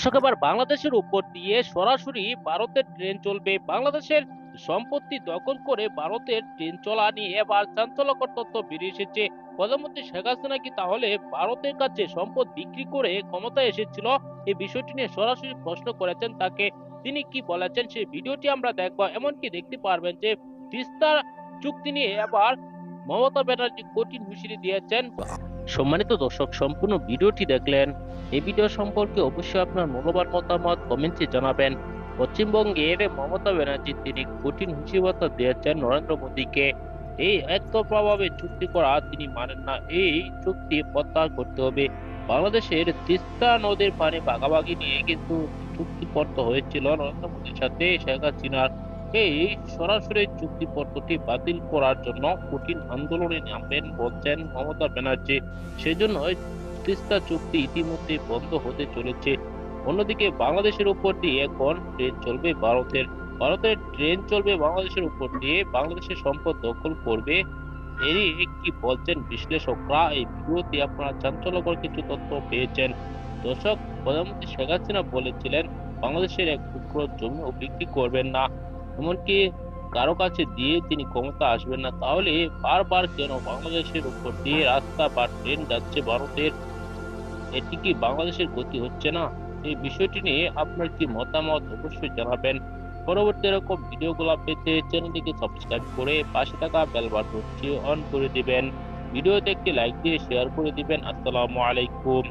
দর্শক বাংলাদেশের উপর দিয়ে সরাসরি ভারতের ট্রেন চলবে। বাংলাদেশের সম্পত্তি দখল করে ভারতের ট্রেন চলা নিয়ে এবার চাঞ্চল্যকর তথ্য বেরিয়ে এসেছে। প্রধানমন্ত্রী শেখ হাসিনা কি তাহলে ভারতের কাছে সম্পদ বিক্রি করে ক্ষমতায় এসেছিল? এই বিষয়টি নিয়ে সরাসরি প্রশ্ন করেছেন তাকে। তিনি কি বলেছেন সেই ভিডিওটি আমরা দেখব। এমনকি দেখতে পারবেন যে তিস্তার চুক্তি নিয়ে এবার মমতা ব্যানার্জি কঠিন হুঁশিয়ারি দিয়েছেন। সম্মানিত দর্শক, সম্পূর্ণ ভিডিওটি দেখলেন। এই ভিডিও সম্পর্কে অবশ্যই আপনার মূল্যবান মতামত কমেন্টে জানাবেন। পশ্চিমবঙ্গের মমতা ব্যানার্জি তিনি কঠিন হুঁশিয়ারি দিয়েছেন নরেন্দ্র মোদীকে। এই একতরফাভাবে চুক্তি করা তিনি মানেন না। এই চুক্তি প্রত্যাহার করতে হবে। বাংলাদেশের তিস্তা নদীর পানি ভাগাভাগি নিয়ে কিন্তু চুক্তিপত্র হয়েছিল নরেন্দ্র মোদীর সাথে শেখ হাসিনার। এই সরাসরি চুক্তিপত্রটি বাতিল করার জন্য কঠিন আন্দোলনে নামবেন বলছেন মমতা ব্যানার্জি। সেজন্য তিস্তা চুক্তি ইতিমধ্যে বন্ধ হতে চলেছে। অন্যদিকে বাংলাদেশের উপর দিয়ে এখন ট্রেন চলবে ভারতের। ভারতের ট্রেন চলবে বাংলাদেশের উপর দিয়ে বাংলাদেশের সম্পদ দখল করবে। এরই একটি বলছেন বিশ্লেষকরা। এই ভিডিওতে আপনারা চাঞ্চল্যকর কিছু তথ্য পেয়েছেন। দর্শক, প্রধানমন্ত্রী শেখ হাসিনা বলেছিলেন, বাংলাদেশের এক টুকরো জমিও বিক্রি করবেন না। এমনকি কারও কাছে দিয়ে তিনি ক্ষমতা আসবেন না, তাহলে বারবার কেন বাংলাদেশের উপর দিয়ে রাস্তা বা ট্রেন যাচ্ছে ভারতের? এটি কি বাংলাদেশের গতি হচ্ছে না? এই বিষয়টি নিয়ে আপনার কি মতামত অবশ্যই জানাবেন। পরবর্তী এরকম ভিডিওগুলো পেতে চ্যানেলটিকে সাবস্ক্রাইব করে পাশে থাকা বেল বাটনটি অন করে দিবেন। ভিডিওতে একটি লাইক দিয়ে শেয়ার করে দিবেন। আসসালামু আলাইকুম।